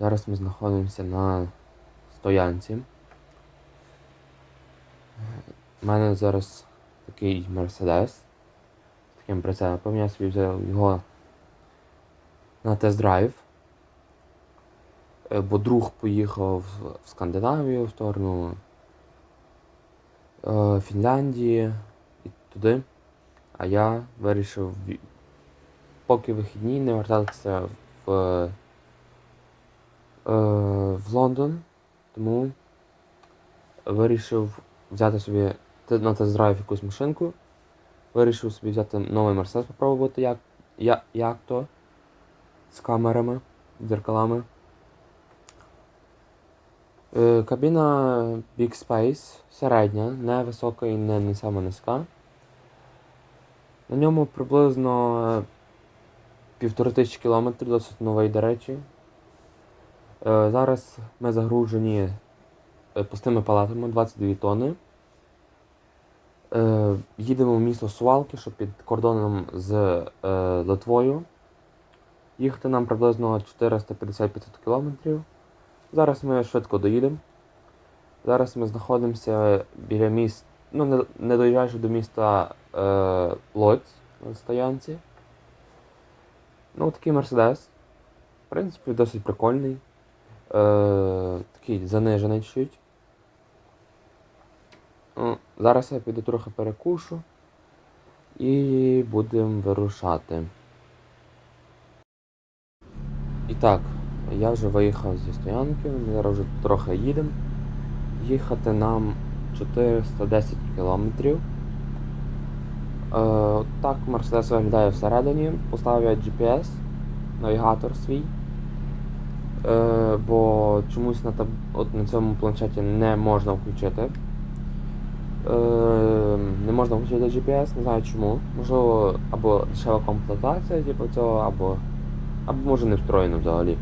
Зараз ми знаходимося на стоянці. У мене зараз такий Мерседес з таким прицепом. Я собі взяв його на тест-драйв. Е, Бо друг поїхав в Скандинавію в сторону е, Фінляндії і туди. А я вирішив поки вихідні не вертатися в, в Лондон. Тому вирішив взяти собі на тест-драйв якусь машинку. Вирішив собі взяти новий Мерседес, попробувати, як, як, як то з камерами, дзеркалами. Е, Кабіна Big Space середня, не висока і не, не сама низька. На ньому приблизно е, півтори тисячі кілометрів, досить новий, до речі. Е, Зараз ми загружені е, пустими палатами 22 тонни. Е, Їдемо в місто Сувалки, що під кордоном з Литвою. Їхати нам приблизно 450-500 кілометрів. Зараз ми швидко доїдемо. Зараз ми знаходимося біля міст, ну не, доїжджаючи до міста е, Лоць на стоянці. Ну, такий Мерседес. В принципі, досить прикольний. Е, такий занижений чуть. Ну, зараз я піду трохи перекушу і будемо вирушати. І так, я вже виїхав зі стоянки, зараз вже трохи їдемо. Їхати нам 410 кілометрів. Е, так Мерседес виглядає всередині. Поставив я GPS, навігатор свій. Е, бо чомусь на, таб... от на цьому планшеті не можна включити. Е, не можна включити GPS, не знаю чому. Можливо, або дешева комплектація, типу цього, або. Або може не встроєно взагалі.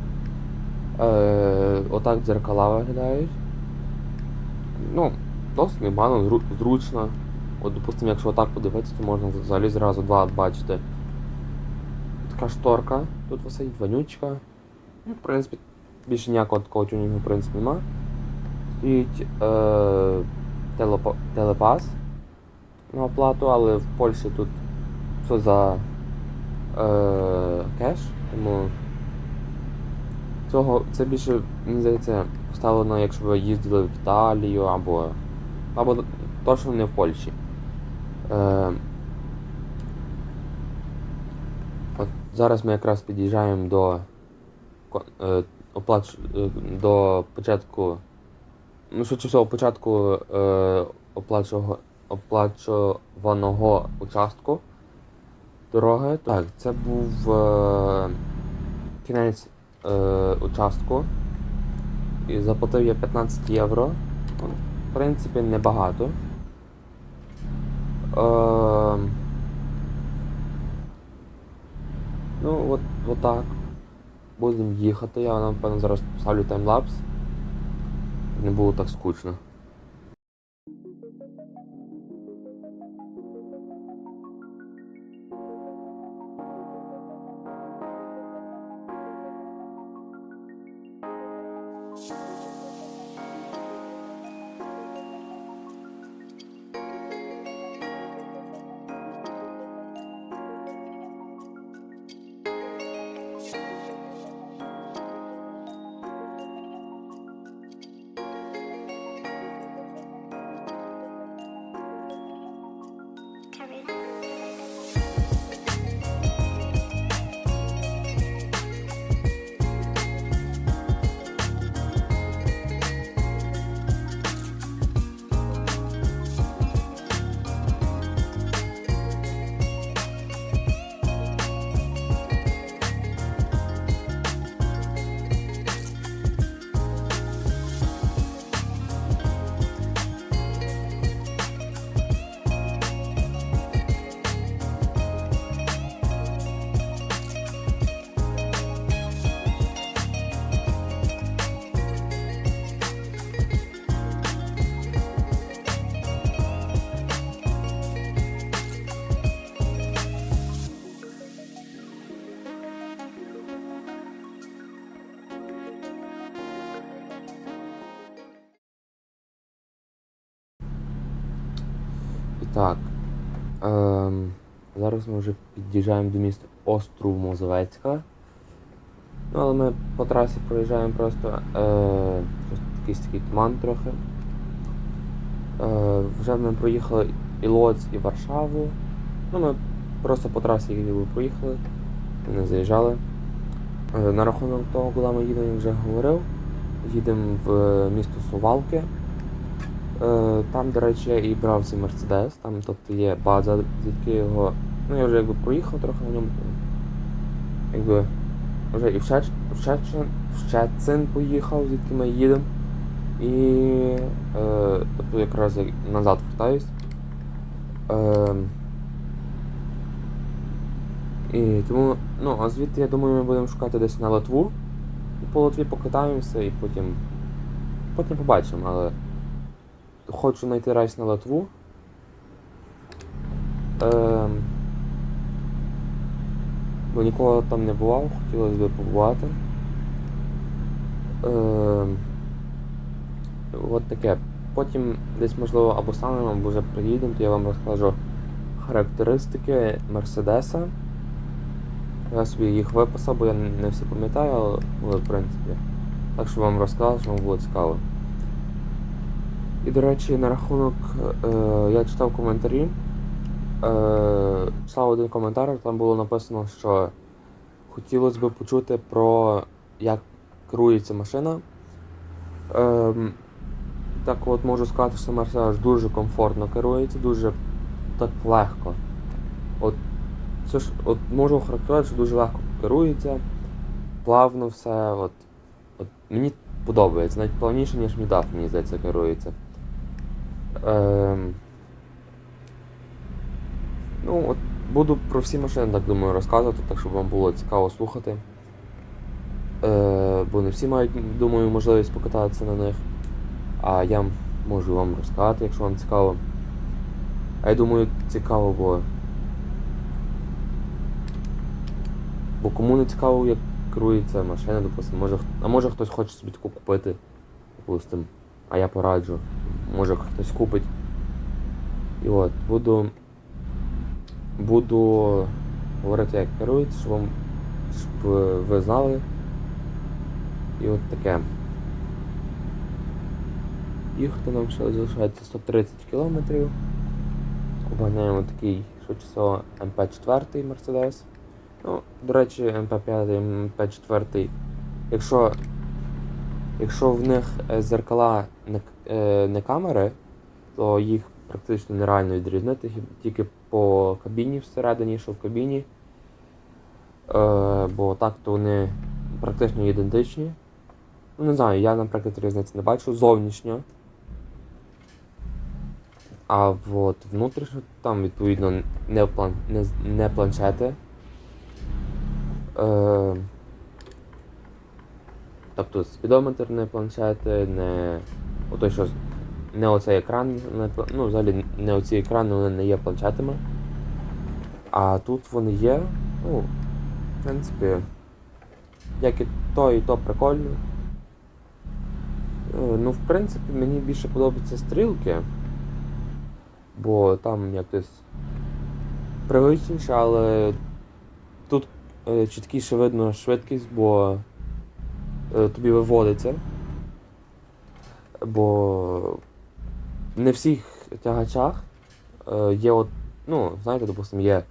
Е, отак дзеркала виглядають. Ну, досить непогано, зручно. От, допустимо, якщо отак подивитися, то можна взагалі зразу два бачити. Така шторка, тут висить вонючка. Ну, в принципі, більше ніякого такого тюнінгу, в принципі, нема. Стоїть е, телепо- телепас на оплату, але в Польщі тут все за е, кеш, тому цього це більше, мені здається, поставлено, якщо ви їздили в Італію або. або точно не в Польщі. Е, от зараз ми якраз під'їжджаємо до е, оплач, е, до початку. Ну, швидше всього, початку е, оплачуваного участку дороги. Так, це був е, кінець е, участку. І заплатив я 15 євро. В принципі, небагато. Е, ну, от, от так. Будемо їхати. Я напевно зараз поставлю таймлапс. Не було так скучно. Зараз ми вже під'їжджаємо до міста Остров Мозовецька. Ну, але ми по трасі проїжджаємо просто е, якийсь такий туман трохи. Е, вже ми проїхали і Лоць, і Варшаву. Ну, ми просто по трасі якби проїхали, не заїжджали. Е, на рахунок того, куди ми їдемо, я вже говорив. Їдемо в місто Сувалки. Е, Там, до речі, я і брав цей Мерседес, там тобто є база, звідки його. Ну я вже якби проїхав трохи на ньому. Якби вже і в, Щеч... в, Щецин поїхав, звідки ми їдемо. І е, тобто якраз я назад вертаюсь. Е, і тому, ну, а звідти я думаю, ми будемо шукати десь на Литву. По Литві покатаємося і потім. Потім побачимо, але хочу знайти рейс на Литву. Ем, бо ніколи там не бував, хотілося б побувати. Ем, от таке. Потім десь можливо або станемо, або вже приїдемо, то я вам розкажу характеристики Мерседеса. Я собі їх виписав, бо я не всі пам'ятаю, але в принципі. Так що вам розказав, що вам було цікаво. І, до речі, на рахунок, е, я читав коментарі. Е, читав один коментар, там було написано, що хотілося б почути про як керується машина. Е, так от можу сказати, що Mercedes дуже комфортно керується, дуже так легко. От, це ж, от можу охарактеризувати, що дуже легко керується, плавно все. От, от, мені подобається, навіть плавніше, ніж Мідав, мені здається, керується. Ем, ну, от буду про всі машини, так думаю, розказувати, так щоб вам було цікаво слухати. Е, бо не всі мають, думаю, можливість покататися на них. А я можу вам розказати, якщо вам цікаво. А я думаю, цікаво, бо. Бо кому не цікаво, як керується машина, допустим, може, а може хтось хоче собі таку купити, допустим, а я пораджу. Може хтось купить. І от, буду. Буду говорити, як керується, щоб щоб ви знали. І от таке. Їхати нам ще залишається 130 кілометрів. Обганяємо такий швидчасово МП4 Мерседес. Ну, до речі, МП5, МП4. Якщо, якщо в них е, зеркала не, е, не камери, то їх практично нереально відрізнити тільки по кабіні всередині, що в кабіні. Е, бо так то вони практично ідентичні. Ну, не знаю, я, наприклад, різниці не бачу зовнішньо. А от внутрішньо там, відповідно, не, план, не, не планшети. Е, тобто спідометр не планшети, не. Отой, що не оцей екран, ну, взагалі не оці екрани вони не є планшетами. А тут вони є. Ну, в принципі, як і то, і то прикольно. Е, Ну, в принципі, мені більше подобаються стрілки, бо там якось привичніше, але тут е, чіткіше видно швидкість, бо е, тобі виводиться. Бо не всіх тягачах е, є от, ну, знаєте, допустимо, є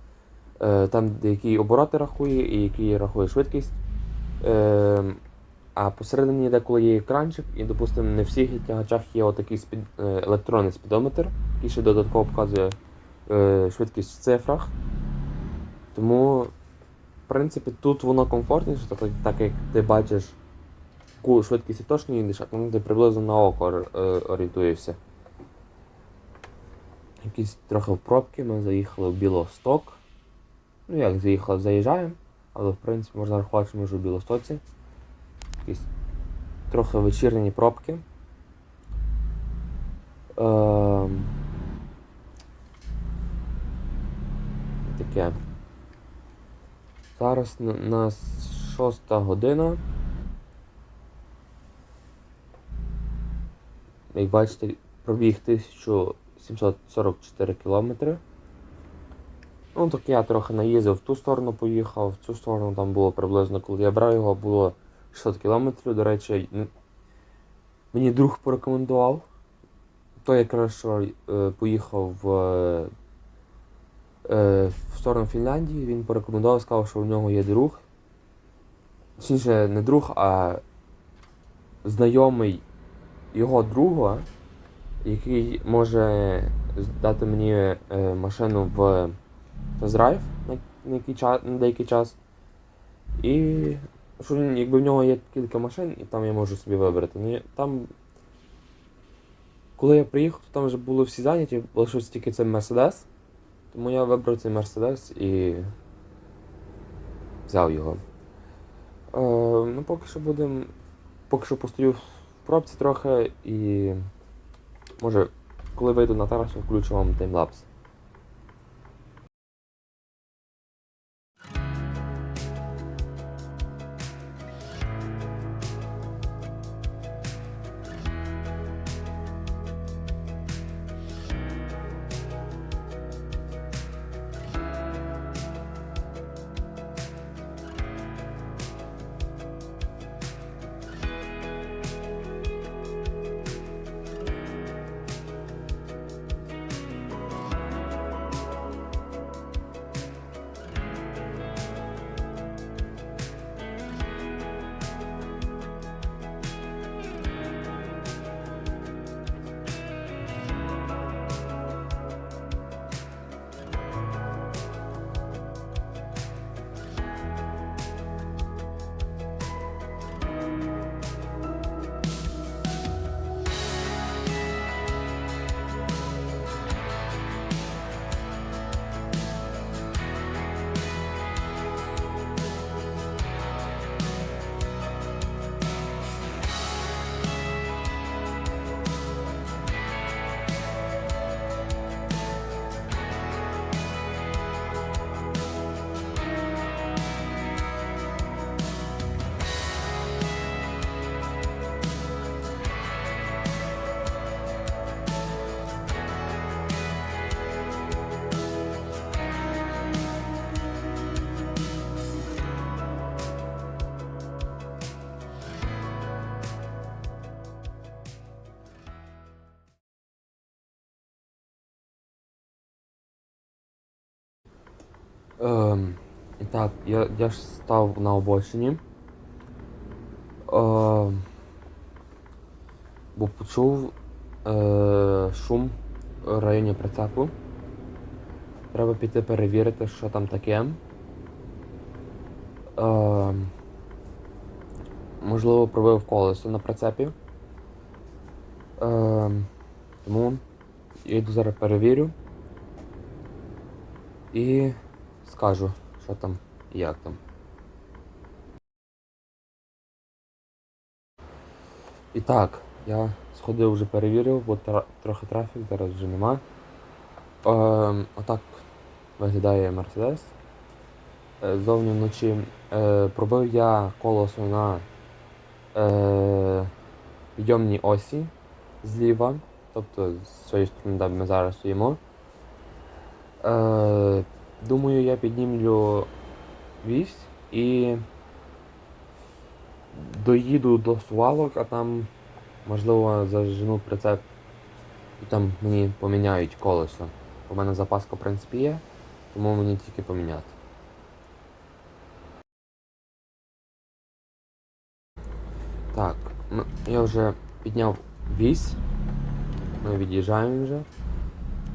е, там, де який обороти рахує і який рахує швидкість. Е, а посередині деколи є екранчик, і, допустимо, не всіх тягачах є отакий спід, е, електронний спідометр, який ще додатково показує е, швидкість в цифрах. Тому, в принципі, тут воно комфортніше, так, так як ти бачиш, швидкість ти точно їдеш, а ти приблизно на око е, орієнтуєшся. Якісь трохи в пробки, ми заїхали в Білосток. Ну як заїхали, заїжджаємо, але в принципі можна рахувати, що ми вже в Білостоці. Якісь трохи вечірні пробки. Ем... Таке. Зараз на- нас шоста година. Як бачите, пробіг 1000 744 кілометри. Ну, так я трохи наїздив, в ту сторону поїхав, в цю сторону там було приблизно, коли я брав його, було 600 кілометрів. До речі, мені друг порекомендував. Той якраз що е, поїхав в, е, в сторону Фінляндії, він порекомендував, сказав, що у нього є друг. Точніше, не друг, а знайомий його друга, який може дати мені е, машину в тест-драйв на, деякий час. І що якби в нього є кілька машин, і там я можу собі вибрати. Ну, там, коли я приїхав, то там вже були всі зайняті, лишився тільки цей Мерседес. Тому я вибрав цей Мерседес і взяв його. Е, ну, поки що будемо. Поки що постою в пробці трохи і. Може, коли вийду на тарасу, включу вам таймлапс. Так, я, я ж став на обочині. Ем, бо почув е, шум в районі прицепу. Треба піти перевірити, що там таке. Ем, можливо, пробив колесо на прицепі. Ем, тому я йду зараз перевірю. І скажу, що там як там. І так, я сходив вже перевірив, бо трохи трафік зараз вже нема. Ем, отак виглядає Мерседес. Е, Зовні вночі е, пробив я колесо на е, підйомній осі зліва, тобто з цієї сторони, де ми зараз стоїмо. Е, думаю, я піднімлю вісь і доїду до свалок, а там, можливо, зажену прицеп і там мені поміняють колесо. У мене запаска, в принципі, є, тому мені тільки поміняти. Так, ну, я вже підняв вісь. Ми від'їжджаємо вже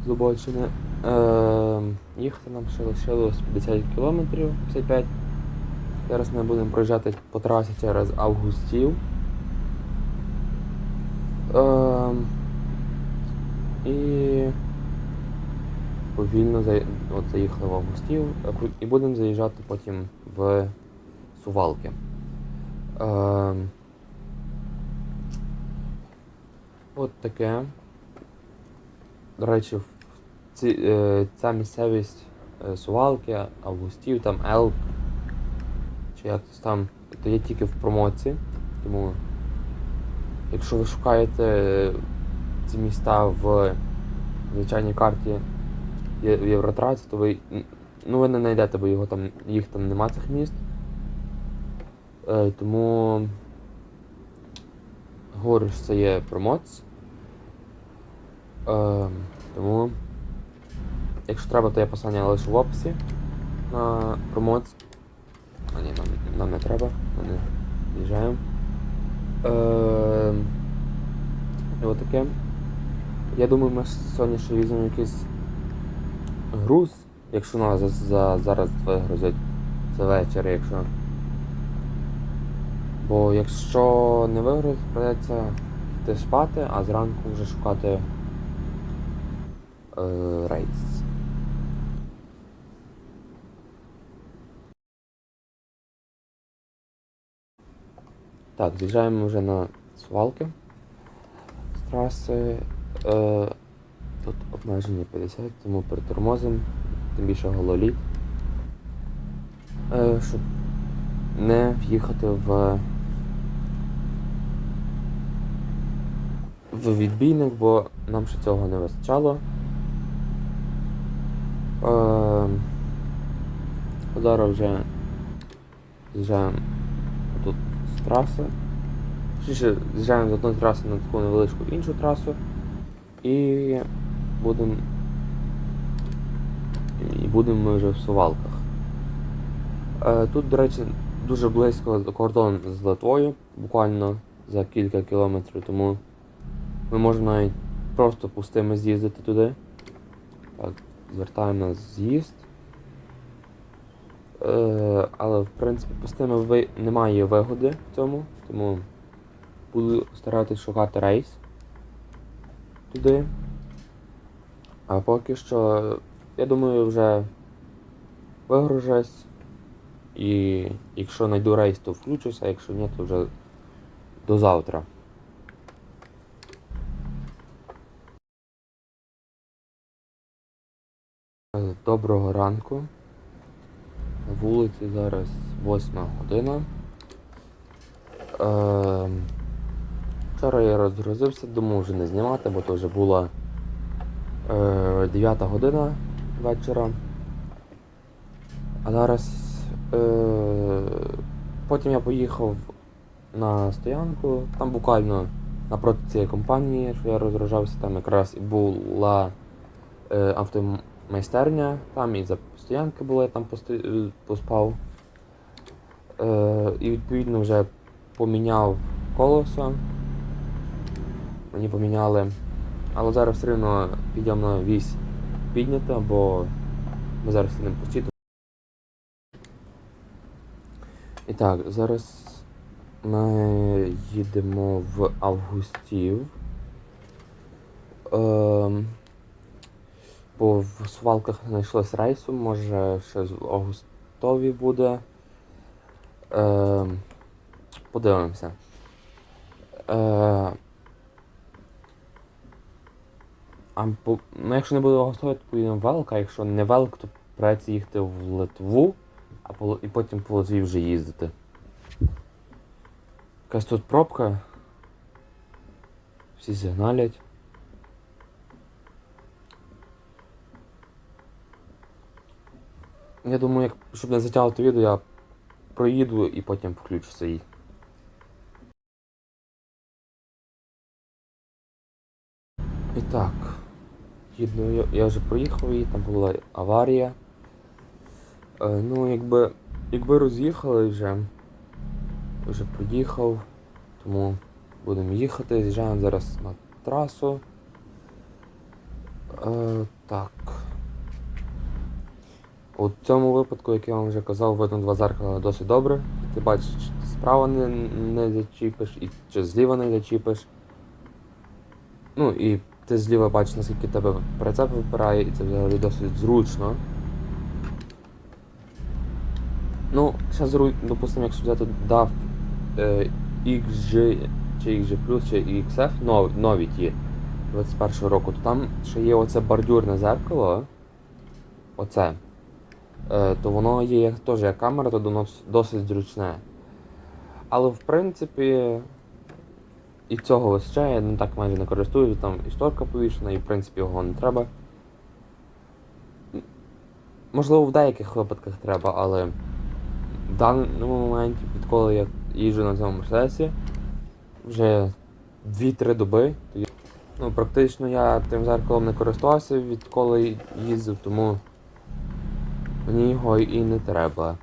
з обочини. Е, їхати нам ще лишилось 50 кілометрів, 55. Зараз ми будемо проїжджати по трасі через Августів. Е, і повільно заїхали в Августів е, і будемо заїжджати потім в Сувалки. Е, от таке. До речі, ці, е, ця місцевість е, Сувалки, Августів, там Елк, чи якось там, то є тільки в промоці. Тому, якщо ви шукаєте ці міста в звичайній карті в Євротраці, то ви. Ну ви не знайдете, бо його там, їх там нема цих міст. Е, тому говорю, що це є промоц. Е, тому, якщо треба, то я посилання лишу в описі на промоц. А ні, нам, нам не треба, ми не з'їжджаємо. Е, і отаке. Я думаю, ми сьогодні ще візьмемо якийсь груз, якщо нас за, за, зараз вигрузять за вечір, якщо. Бо якщо не вигрузять, придеться йти спати, а зранку вже шукати е, рейс. Так, з'їжджаємо вже на свалки з траси. Е, тут обмеження 50, тому притормозимо, тим більше гололід. Е, щоб не в'їхати в, в відбійник, бо нам ще цього не вистачало. Е, зараз вже з'їжджаємо траси. Точніше, з'їжджаємо з одної траси на таку невеличку іншу трасу. І будемо. І будемо ми вже в сувалках. Е, тут, до речі, дуже близько до кордону з Литвою, буквально за кілька кілометрів, тому ми можемо навіть просто пустими з'їздити туди. Так, звертаємо на з'їзд. Е, але в принципі пустими ви... немає вигоди в цьому, тому буду старатись шукати рейс туди. А поки що, я думаю, вже вигружусь. І якщо знайду рейс, то включуся, а якщо ні, то вже до завтра. Е, Доброго ранку. Вулиці зараз 8 година. Е, вчора я розгрузився, думав вже не знімати, бо то вже була е, 9 година вечора. А зараз е, потім я поїхав на стоянку, там буквально напроти цієї компанії, що я розгружався, там якраз і була е, автомайстерня, там і за стоянки були, я там е, поспав. Е, і відповідно вже поміняв колесо. Мені поміняли. Але зараз все одно підйом на вісь піднята, бо ми зараз їдемо постійно. І так, зараз ми їдемо в Августів. Ем, бо в свалках знайшлось рейсу, може щось в Августові буде. Ем, подивимося. Е, а по, ну, якщо не буде в Августові, то поїдемо в Велк, а якщо не Велк, то придеться їхати в Литву, а по, і потім по Литві вже їздити. Якась тут пробка. Всі сигналять. Я думаю, як, щоб не затягувати відео, я проїду і потім включуся їй. І так, їду, я, вже проїхав її, там була аварія. Е, ну, якби, якби роз'їхали вже, вже проїхав, тому будемо їхати, з'їжджаємо зараз на трасу. Е, так. У цьому випадку, як я вам вже казав, видно два зеркала досить добре. Ти бачиш, чи ти справа не, не зачіпиш, і чи зліва не зачіпиш. Ну і ти зліва бачиш, наскільки тебе прицеп випирає, і це взагалі досить зручно. Ну, ще зру... допустимо, якщо взяти DAF е, XG чи XG чи XF, нові, нові ті 21 року, то там ще є оце бордюрне зеркало. Оце. Е, то воно є теж як камера, то досить зручне. Але в принципі, і цього вистачає, ну так майже не користуюсь, там і шторка повішена, і в принципі його не треба. Можливо, в деяких випадках треба, але в даному моменті, відколи я їжджу на цьому мерседесі, вже 2-3 доби, я, ну, практично я тим зеркалом не користувався, відколи їздив, тому мені його і не треба.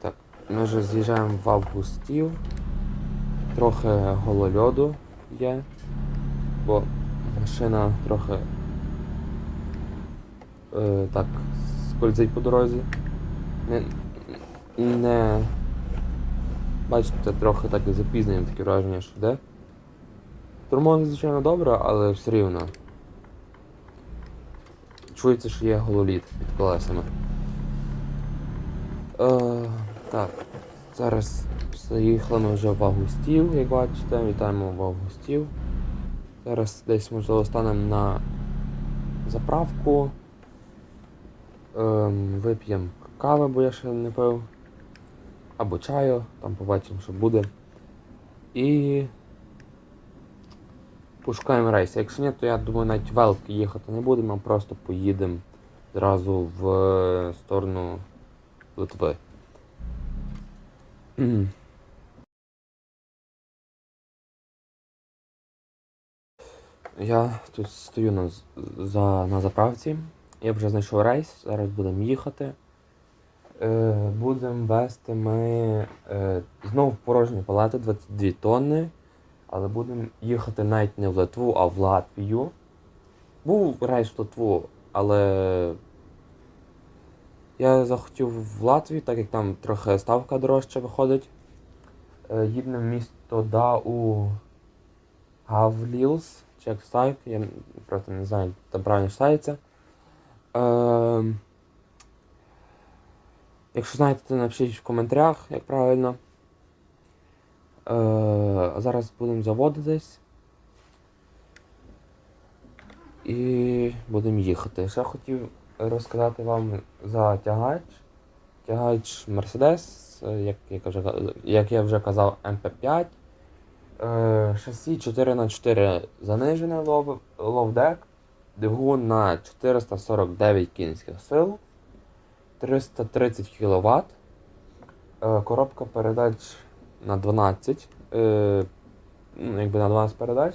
Так, ми вже з'їжджаємо в августів. Трохи голольоду є, бо машина трохи е, так скользить по дорозі. Не, не бачите, трохи так і запізненням таке враження, що йде. Тормози, звичайно, добре, але все рівно. Чується, що є гололід під колесами. Е, так, зараз заїхали ми вже в Августів, як бачите, вітаємо в Августів. Зараз десь можливо станемо на заправку. Ем, вип'ємо кави, бо я ще не пив. Або чаю, там побачимо, що буде. І пошукаємо рейс. Якщо ні, то я думаю, навіть велки їхати не будемо, а просто поїдемо зразу в е, сторону Литви. Я тут стою на, за, на заправці. Я вже знайшов рейс, зараз будемо їхати. Е, будемо вести ми е, знову порожні палети 22 тонни. Але будемо їхати навіть не в Литву, а в Латвію. Був рейс в Литву, але я захотів в Латвію, так як там трохи ставка дорожча виходить. Е, їдемо в місто Дау Гавлілс, чи як так, я просто не знаю, там правильно читається. Е, якщо знаєте, то напишіть в коментарях, як правильно. Е, зараз будемо заводитись. І будемо їхати. Ще хотів розказати вам за тягач. Тягач Mercedes, е, як, я вже, як я вже казав, MP5. Е, шасі 4х4 занижене ловдек. Двигун на 449 кінських сил, 330 кВт. Коробка передач на 12. Е, ну, якби на 12 передач.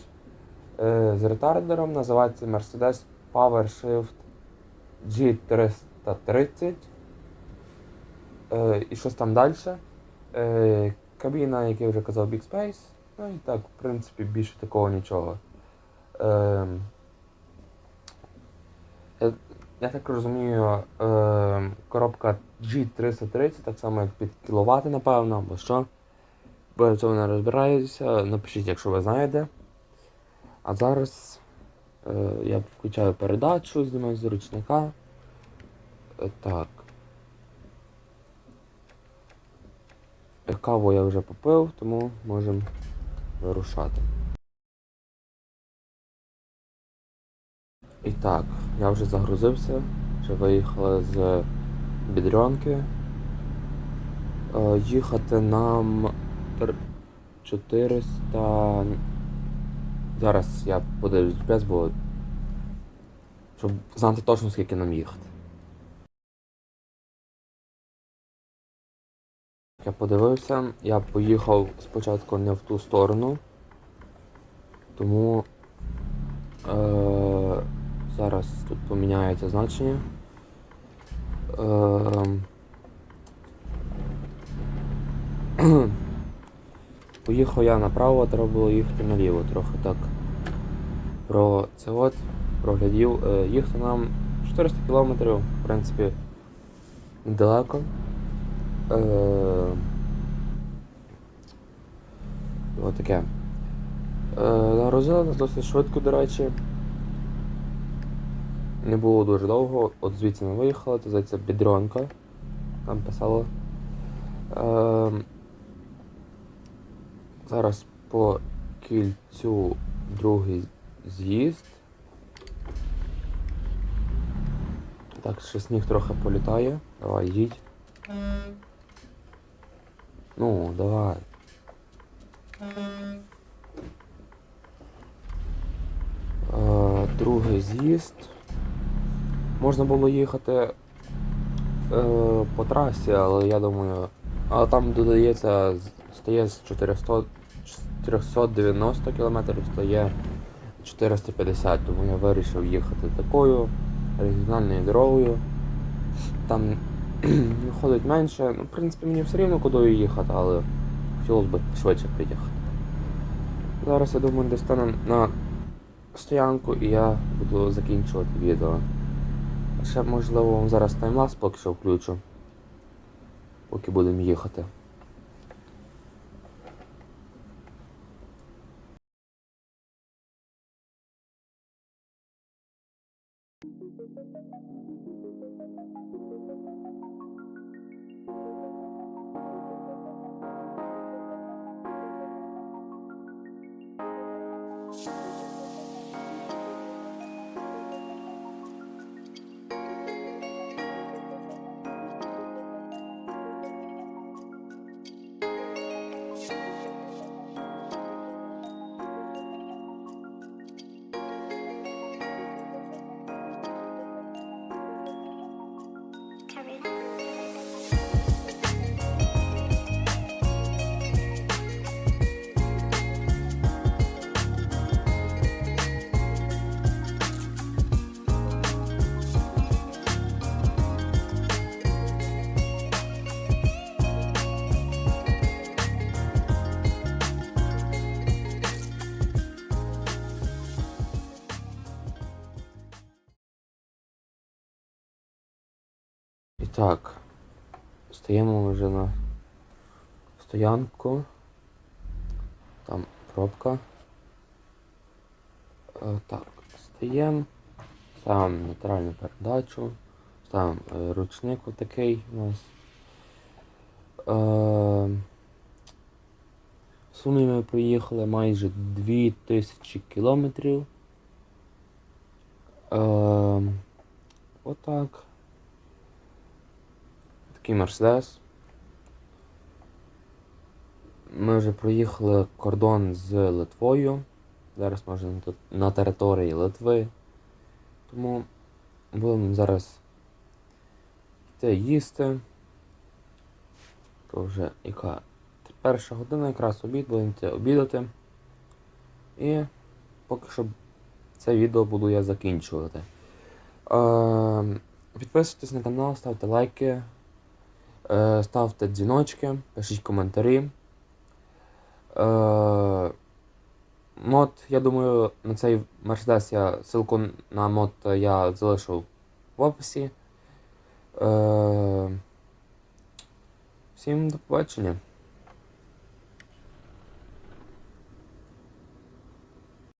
Е, з ретардером називається Mercedes PowerShift G330. Е, і щось там далі. Е, кабіна, як я вже казав, Big Space. Ну і так, в принципі, більше такого нічого. Е, я, так розумію, е, коробка G330, так само як під кіловати, напевно, або що. Бо в цьому не розбираюся. Напишіть, якщо ви знаєте. А зараз е, я включаю передачу, знімаю з ручника. Е, так. Е, Каву я вже попив, тому можемо вирушати. І так, я вже загрузився, вже виїхали з Бідрянки. Е, їхати нам 400. Зараз я подивлюсь GPS, бо щоб знати точно скільки нам їхати. Я подивився, я поїхав спочатку не в ту сторону, тому е, зараз тут поміняється значення. Е, Поїхав я направо, треба було їхати наліво, трохи так. Про це от проглядів. Е, їхати нам 400 кілометрів, в принципі, недалеко. Е, Ось таке. Нагрузили нас досить швидко, до речі. Не було дуже довго, от звідси ми виїхали, це здається Бідрянка. Там писало. Зараз по кільцю другий з'їзд. Так, ще сніг трохи політає. Давай, їдь. Ну, давай. Е, другий з'їзд. Можна було їхати е, по трасі, але я думаю, а там додається стає з 400, 490 км, стає 450, тому я вирішив їхати такою регіональною дорогою. Там виходить менше. Ну, в принципі, мені все рівно куди їхати, але хотілося б швидше приїхати. Зараз я думаю, десь на стоянку і я буду закінчувати відео. Ще можливо вам зараз таймлапс поки що включу. Поки будемо їхати. Так, стаємо вже на стоянку. Там пробка. Е, так, стаємо. Ставимо нейтральну передачу. Ставимо е, ручник отакий у нас. Е, в сумі ми проїхали майже 2000 кілометрів. Отак. Такий Мерседес. Ми вже проїхали кордон з Литвою. Зараз ми вже на території Литви. Тому будемо зараз йти їсти. То вже яка перша година, якраз обід, будемо йти обідати. І поки що це відео буду я закінчувати. Е, підписуйтесь на канал, ставте лайки. Е, ставте дзвіночки, пишіть коментарі. Мод, я думаю, на цей Мерседес я ссылку на мод я залишив в описі. Е, всім до побачення.